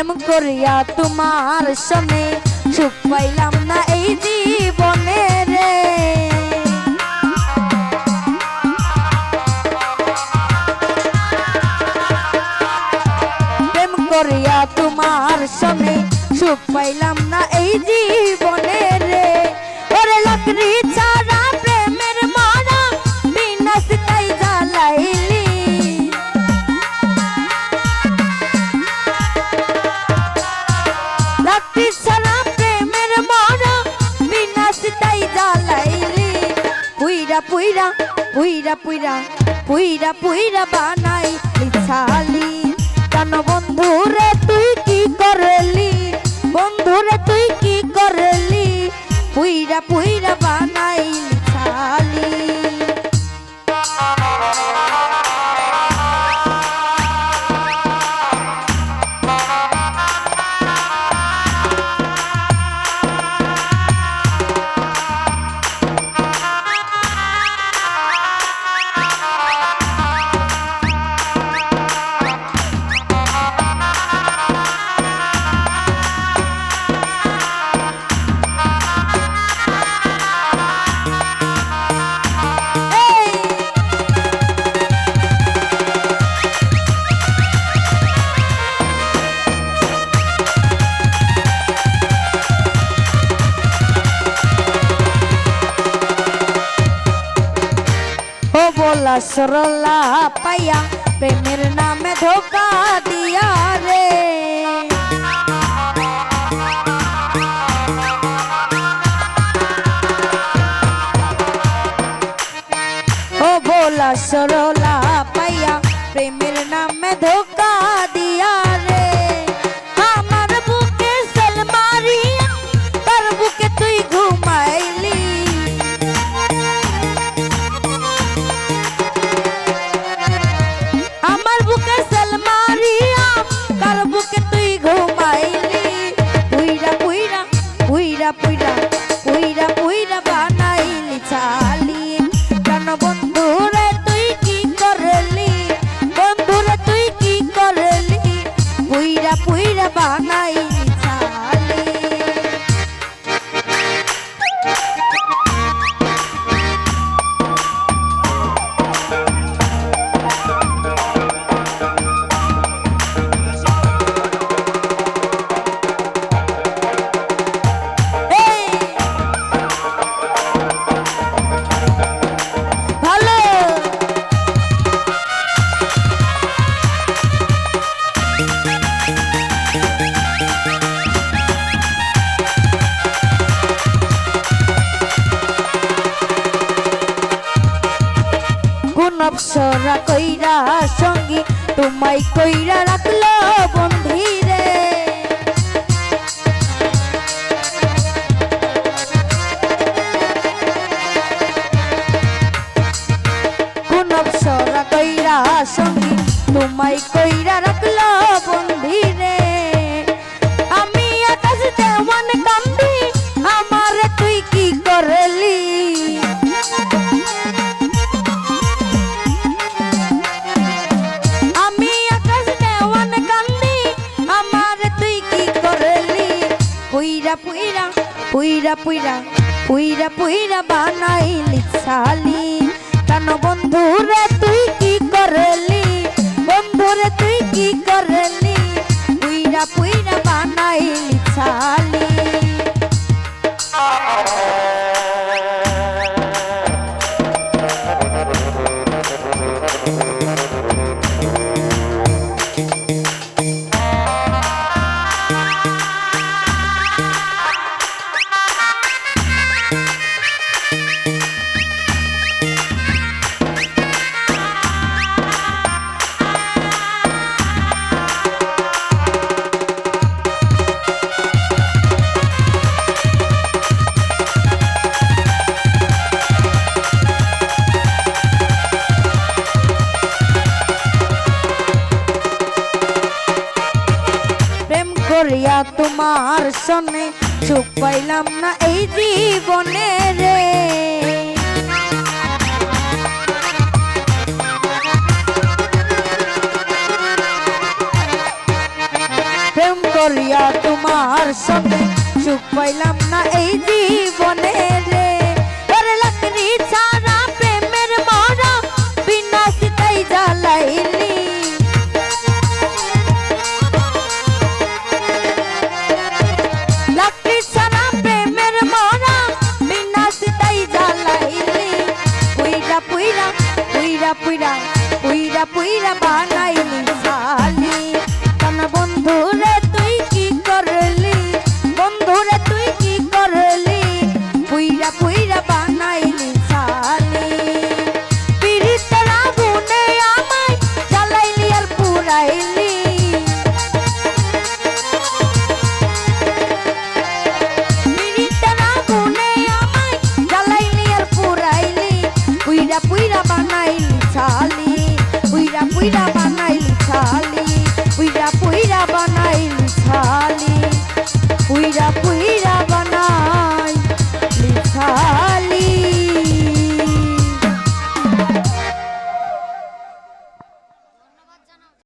করিয়া তোমার সনে সুখ পাইলাম না এই জীবনে পুইরা পুইরা পুইরা পুইরা পুইরা বানাই ছালি কেন বন্ধুরে তুই কি করলি? বন্ধুরে তুই কি করলি? পুইরা পুইরা বানাই বলা সরলা পাইয়া প্রেমের নামে ধোকা দিয়া রে ও বলা সরলা অপসরা কইরা সঙ্গী তোমায় কইরা রাখল বন্ধি। পুইরা পুইরা পুইরা পুইরা পুইরা পুইরা বানাইলি শালি। কেন বন্ধুরে তুই কি করলি? বন্ধুরে তুই কি করলি? করিয়া তোমার সনে সুখ পাইলাম না এই জীবনে রে। প্রেম করিয়া তোমার সনে সুখ পাইলাম